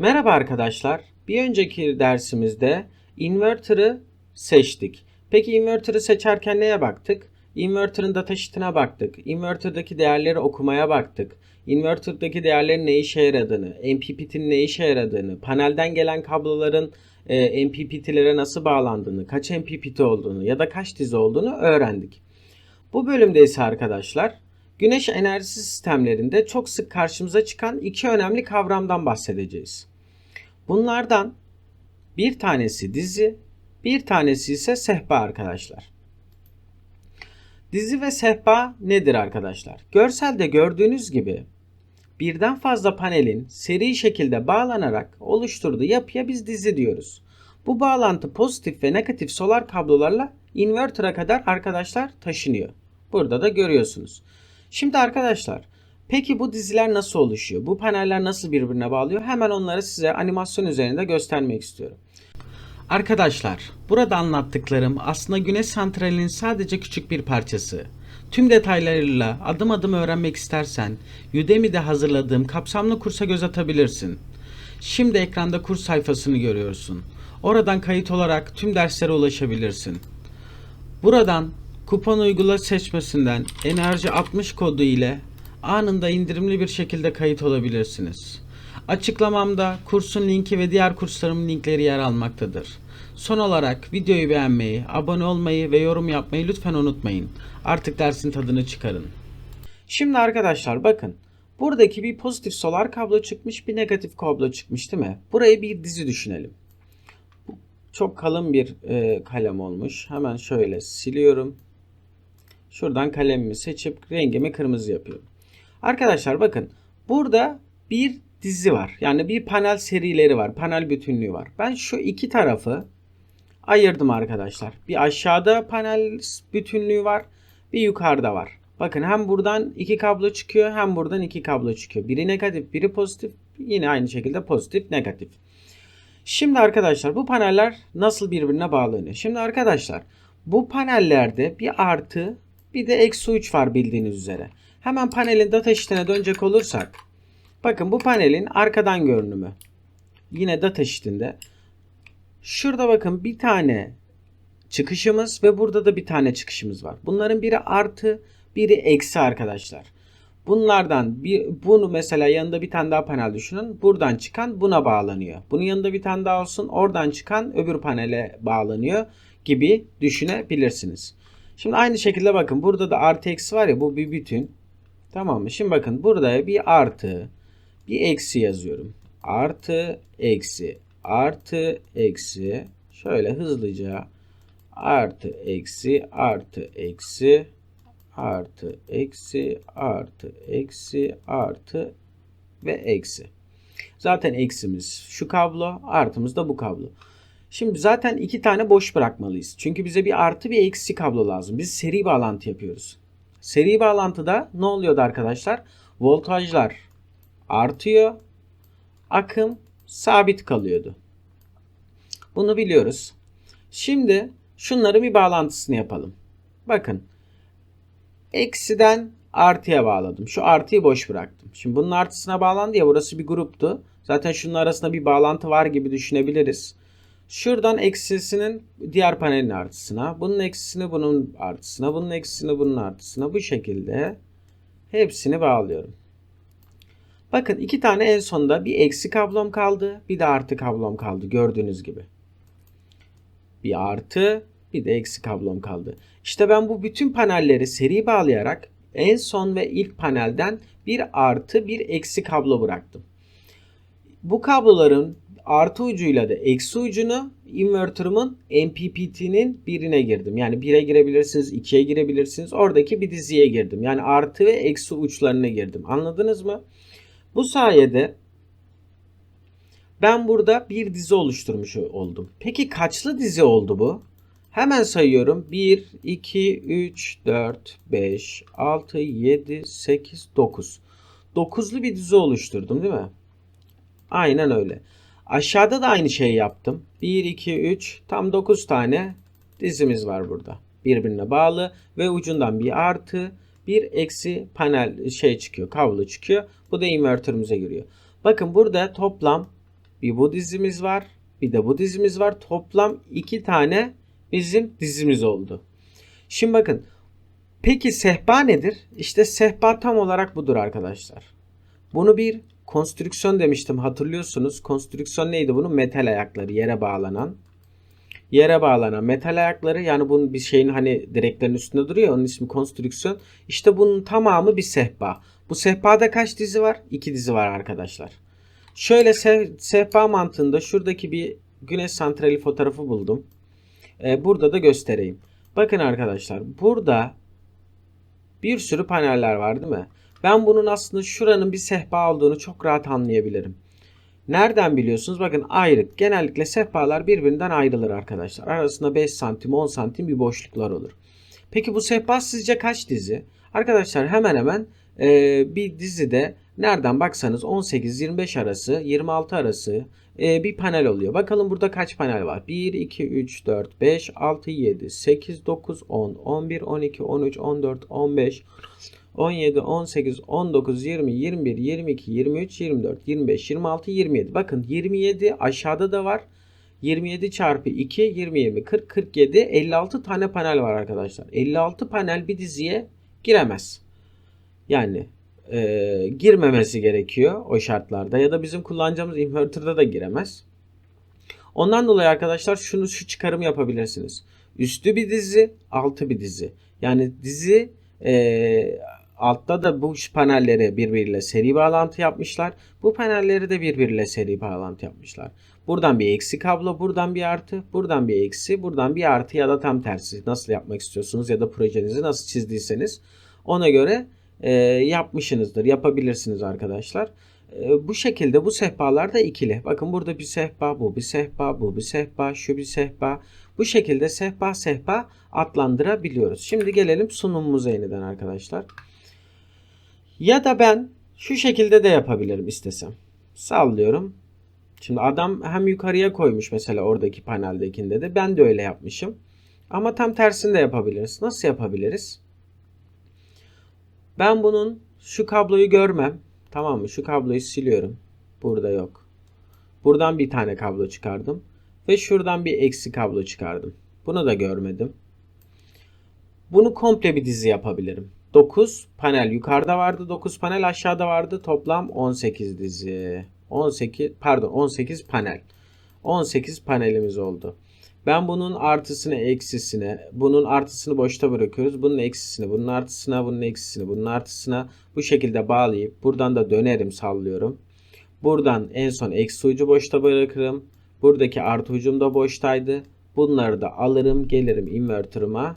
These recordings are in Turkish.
Merhaba arkadaşlar. Bir önceki dersimizde inverter'ı seçtik. Peki inverter'ı seçerken neye baktık? Inverter'ın datasheet'ine baktık. Inverter'daki değerleri okumaya baktık. Inverter'daki değerlerin ne işe yaradığını, MPPT'nin ne işe yaradığını, panelden gelen kabloların e, MPPT'lere nasıl bağlandığını, kaç MPPT olduğunu ya da kaç dizi olduğunu öğrendik. Bu bölümde ise arkadaşlar güneş enerjisi sistemlerinde çok sık karşımıza çıkan iki önemli kavramdan bahsedeceğiz. Bunlardan bir tanesi dizi, bir tanesi ise sehpa arkadaşlar. Dizi ve sehpa nedir arkadaşlar? Görselde gördüğünüz gibi birden fazla panelin seri şekilde bağlanarak oluşturduğu yapıya biz dizi diyoruz. Bu bağlantı pozitif ve negatif solar kablolarla inverter'a kadar arkadaşlar taşınıyor. Burada da görüyorsunuz. Şimdi arkadaşlar peki bu diziler nasıl oluşuyor? Bu paneller nasıl birbirine bağlıyor? Hemen onları size animasyon üzerinde göstermek istiyorum. Arkadaşlar, burada anlattıklarım aslında güneş santralinin sadece küçük bir parçası. Tüm detaylarıyla adım adım öğrenmek istersen Udemy'de hazırladığım kapsamlı kursa göz atabilirsin. Şimdi ekranda kurs sayfasını görüyorsun. Oradan kayıt olarak tüm derslere ulaşabilirsin. Buradan kupon uygula seçmesinden enerji 60 kodu ile anında indirimli bir şekilde kayıt olabilirsiniz. Açıklamamda kursun linki ve diğer kurslarımın linkleri yer almaktadır. Son olarak videoyu beğenmeyi, abone olmayı ve yorum yapmayı lütfen unutmayın. Artık dersin tadını çıkarın. Şimdi arkadaşlar bakın. Buradaki bir pozitif solar kablo çıkmış, bir negatif kablo çıkmış değil mi? Burayı bir dizi düşünelim. Çok kalın bir e, kalem olmuş. Hemen şöyle siliyorum. Şuradan kalemimi seçip rengimi kırmızı yapıyorum. Arkadaşlar bakın burada bir dizi var. Yani bir panel serileri var. Panel bütünlüğü var. Ben şu iki tarafı ayırdım arkadaşlar. Bir aşağıda panel bütünlüğü var. Bir yukarıda var. Bakın hem buradan iki kablo çıkıyor hem buradan iki kablo çıkıyor. Biri negatif biri pozitif. Yine aynı şekilde pozitif negatif. Şimdi arkadaşlar bu paneller nasıl birbirine bağlanıyor? Şimdi arkadaşlar bu panellerde bir artı bir de eksi uç var bildiğiniz üzere. Hemen panelin data sheet'ine dönecek olursak bakın bu panelin arkadan görünümü. Yine data sheet'inde. Şurada bakın bir tane çıkışımız ve burada da bir tane çıkışımız var. Bunların biri artı biri eksi arkadaşlar. Bunlardan bir bunu mesela yanında bir tane daha panel düşünün. Buradan çıkan buna bağlanıyor. Bunun yanında bir tane daha olsun. Oradan çıkan öbür panele bağlanıyor gibi düşünebilirsiniz. Şimdi aynı şekilde bakın burada da artı eksi var ya bu bir bütün. Tamam mı? Şimdi bakın burada bir artı bir eksi yazıyorum. Artı eksi artı eksi şöyle hızlıca artı eksi artı eksi artı eksi artı eksi artı ve eksi. Zaten eksimiz şu kablo, artımız da bu kablo. Şimdi zaten iki tane boş bırakmalıyız. Çünkü bize bir artı bir eksi kablo lazım. Biz seri bağlantı yapıyoruz. Seri bağlantıda ne oluyordu arkadaşlar? Voltajlar artıyor. Akım sabit kalıyordu. Bunu biliyoruz. Şimdi şunları bir bağlantısını yapalım. Bakın. Eksiden artıya bağladım. Şu artıyı boş bıraktım. Şimdi bunun artısına bağlandı ya burası bir gruptu. Zaten şunun arasında bir bağlantı var gibi düşünebiliriz. Şuradan eksisinin diğer panelin artısına, bunun eksisini bunun artısına, bunun eksisini bunun artısına bu şekilde hepsini bağlıyorum. Bakın iki tane en sonda bir eksi kablom kaldı, bir de artı kablom kaldı gördüğünüz gibi. Bir artı, bir de eksi kablom kaldı. İşte ben bu bütün panelleri seri bağlayarak en son ve ilk panelden bir artı bir eksi kablo bıraktım. Bu kabloların artı ucuyla da eksi ucunu inverter'ımın MPPT'nin birine girdim. Yani 1'e girebilirsiniz, 2'ye girebilirsiniz. Oradaki bir diziye girdim. Yani artı ve eksi uçlarına girdim. Anladınız mı? Bu sayede ben burada bir dizi oluşturmuş oldum. Peki kaçlı dizi oldu bu? Hemen sayıyorum. 1, 2, 3, 4, 5, 6, 7, 8, 9. 9'lu bir dizi oluşturdum değil mi? Aynen öyle. Aşağıda da aynı şeyi yaptım. 1, 2, 3 tam 9 tane dizimiz var burada. Birbirine bağlı ve ucundan bir artı bir eksi panel şey çıkıyor kablo çıkıyor. Bu da invertörümüze giriyor. Bakın burada toplam Bir bu dizimiz var. Bir de bu dizimiz var. Toplam iki tane bizim dizimiz oldu. Şimdi bakın. Peki sehpa nedir? İşte sehpa tam olarak budur arkadaşlar. Bunu bir konstrüksiyon demiştim hatırlıyorsunuz. Konstrüksiyon neydi bunun? Metal ayakları yere bağlanan. Yere bağlanan metal ayakları yani bunun bir şeyin hani direklerin üstünde duruyor onun ismi konstrüksiyon. İşte bunun tamamı bir sehpa. Bu sehpada kaç dizi var? İki dizi var arkadaşlar. Şöyle se- sehpa mantığında şuradaki bir güneş santrali fotoğrafı buldum. Ee, burada da göstereyim. Bakın arkadaşlar burada bir sürü paneller var değil mi? Ben bunun aslında şuranın bir sehpa olduğunu çok rahat anlayabilirim. Nereden biliyorsunuz? Bakın ayrık. Genellikle sehpalar birbirinden ayrılır arkadaşlar. Arasında 5 santim 10 santim bir boşluklar olur. Peki bu sehpa sizce kaç dizi? Arkadaşlar hemen hemen e, bir dizide nereden baksanız 18-25 arası 26 arası e, bir panel oluyor. Bakalım burada kaç panel var? 1, 2, 3, 4, 5, 6, 7, 8, 9, 10, 11, 12, 13, 14, 15, 17, 18, 19, 20, 21, 22, 23, 24, 25, 26, 27. Bakın 27 aşağıda da var. 27 çarpı 2, 20, 20, 40, 47, 56 tane panel var arkadaşlar. 56 panel bir diziye giremez. Yani e, girmemesi gerekiyor o şartlarda ya da bizim kullanacağımız inverter'da da giremez. Ondan dolayı arkadaşlar şunu şu çıkarım yapabilirsiniz. Üstü bir dizi, altı bir dizi. Yani dizi e, altta da bu panelleri birbiriyle seri bağlantı yapmışlar. Bu panelleri de birbiriyle seri bağlantı yapmışlar. Buradan bir eksi kablo, buradan bir artı, buradan bir eksi, buradan bir artı ya da tam tersi. Nasıl yapmak istiyorsunuz ya da projenizi nasıl çizdiyseniz ona göre e, yapmışsınızdır. Yapabilirsiniz arkadaşlar. E, bu şekilde bu sehpalar da ikili. Bakın burada bir sehpa, bu bir sehpa, bu bir sehpa, şu bir sehpa. Bu şekilde sehpa sehpa adlandırabiliyoruz. Şimdi gelelim sunumumuza yeniden arkadaşlar. Ya da ben şu şekilde de yapabilirim istesem. Sallıyorum. Şimdi adam hem yukarıya koymuş mesela oradaki paneldekinde de. Ben de öyle yapmışım. Ama tam tersini de yapabiliriz. Nasıl yapabiliriz? Ben bunun şu kabloyu görmem. Tamam mı? Şu kabloyu siliyorum. Burada yok. Buradan bir tane kablo çıkardım. Ve şuradan bir eksi kablo çıkardım. Bunu da görmedim. Bunu komple bir dizi yapabilirim. 9 panel yukarıda vardı. 9 panel aşağıda vardı. Toplam 18 dizi. 18 pardon 18 panel. 18 panelimiz oldu. Ben bunun artısını eksisine, bunun artısını boşta bırakıyoruz. Bunun eksisini, bunun artısına, bunun eksisini, bunun artısına bu şekilde bağlayıp buradan da dönerim sallıyorum. Buradan en son eksi ucu boşta bırakırım. Buradaki artı ucum da boştaydı. Bunları da alırım, gelirim inverter'ıma.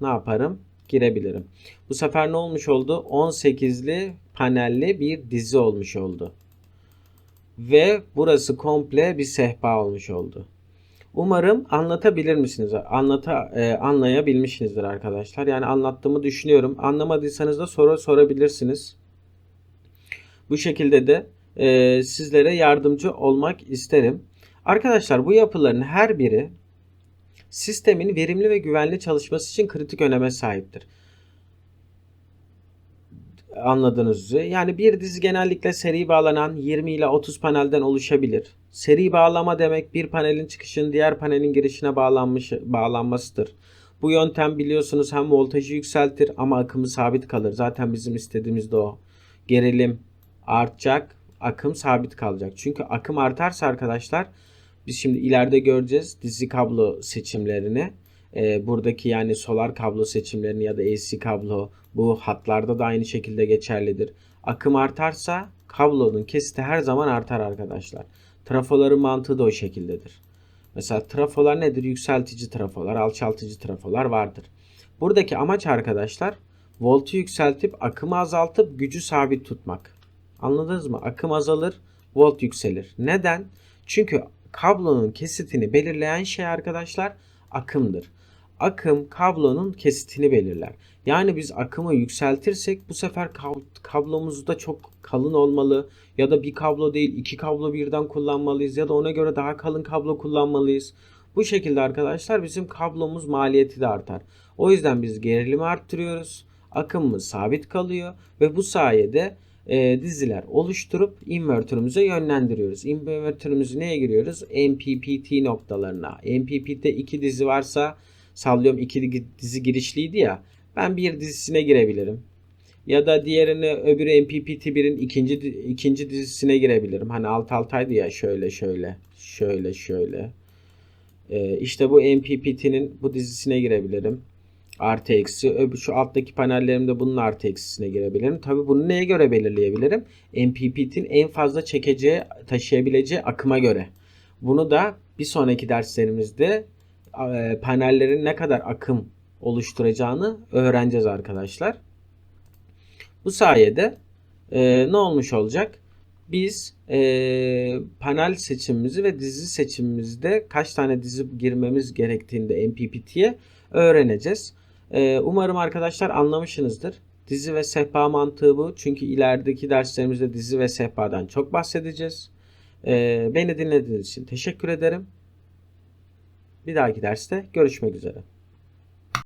Ne yaparım? Girebilirim. Bu sefer ne olmuş oldu? 18'li panelli bir dizi olmuş oldu. Ve burası komple bir sehpa olmuş oldu. Umarım anlatabilir misiniz? Anlata, e, anlayabilmişsinizdir arkadaşlar. Yani anlattığımı düşünüyorum. Anlamadıysanız da soru sorabilirsiniz. Bu şekilde de e, sizlere yardımcı olmak isterim. Arkadaşlar bu yapıların her biri sistemin verimli ve güvenli çalışması için kritik öneme sahiptir. Anladığınız üzere. Yani bir dizi genellikle seri bağlanan 20 ile 30 panelden oluşabilir. Seri bağlama demek bir panelin çıkışının diğer panelin girişine bağlanmış bağlanmasıdır. Bu yöntem biliyorsunuz hem voltajı yükseltir ama akımı sabit kalır. Zaten bizim istediğimiz de o. Gerilim artacak, akım sabit kalacak. Çünkü akım artarsa arkadaşlar biz şimdi ileride göreceğiz dizi kablo seçimlerini. Ee, buradaki yani solar kablo seçimlerini ya da AC kablo bu hatlarda da aynı şekilde geçerlidir. Akım artarsa kablonun kesiti her zaman artar arkadaşlar. Trafoların mantığı da o şekildedir. Mesela trafolar nedir? Yükseltici trafolar, alçaltıcı trafolar vardır. Buradaki amaç arkadaşlar voltu yükseltip akımı azaltıp gücü sabit tutmak. Anladınız mı? Akım azalır, volt yükselir. Neden? Çünkü kablonun kesitini belirleyen şey arkadaşlar akımdır. Akım kablonun kesitini belirler. Yani biz akımı yükseltirsek bu sefer kablomuz da çok kalın olmalı ya da bir kablo değil iki kablo birden kullanmalıyız ya da ona göre daha kalın kablo kullanmalıyız. Bu şekilde arkadaşlar bizim kablomuz maliyeti de artar. O yüzden biz gerilimi arttırıyoruz. Akımımız sabit kalıyor ve bu sayede e, diziler oluşturup invertörümüze yönlendiriyoruz. Invertörümüzü neye giriyoruz? MPPT noktalarına. MPPT'de iki dizi varsa sallıyorum iki dizi girişliydi ya. Ben bir dizisine girebilirim. Ya da diğerini öbürü MPPT 1'in ikinci ikinci dizisine girebilirim. Hani alt altaydı ya şöyle şöyle şöyle şöyle. Ee, işte bu MPPT'nin bu dizisine girebilirim. Artı eksi. Öbür şu alttaki panellerimde bunun artı eksisine girebilirim. Tabi bunu neye göre belirleyebilirim? MPPT'nin en fazla çekeceği, taşıyabileceği akıma göre. Bunu da bir sonraki derslerimizde e, panellerin ne kadar akım oluşturacağını öğreneceğiz arkadaşlar. Bu sayede e, ne olmuş olacak? Biz e, panel seçimimizi ve dizi seçimimizde kaç tane dizi girmemiz gerektiğinde MPPT'ye öğreneceğiz. E, umarım arkadaşlar anlamışsınızdır. Dizi ve sehpa mantığı bu. Çünkü ilerideki derslerimizde dizi ve sehpadan çok bahsedeceğiz. E, beni dinlediğiniz için teşekkür ederim. Bir dahaki derste görüşmek üzere.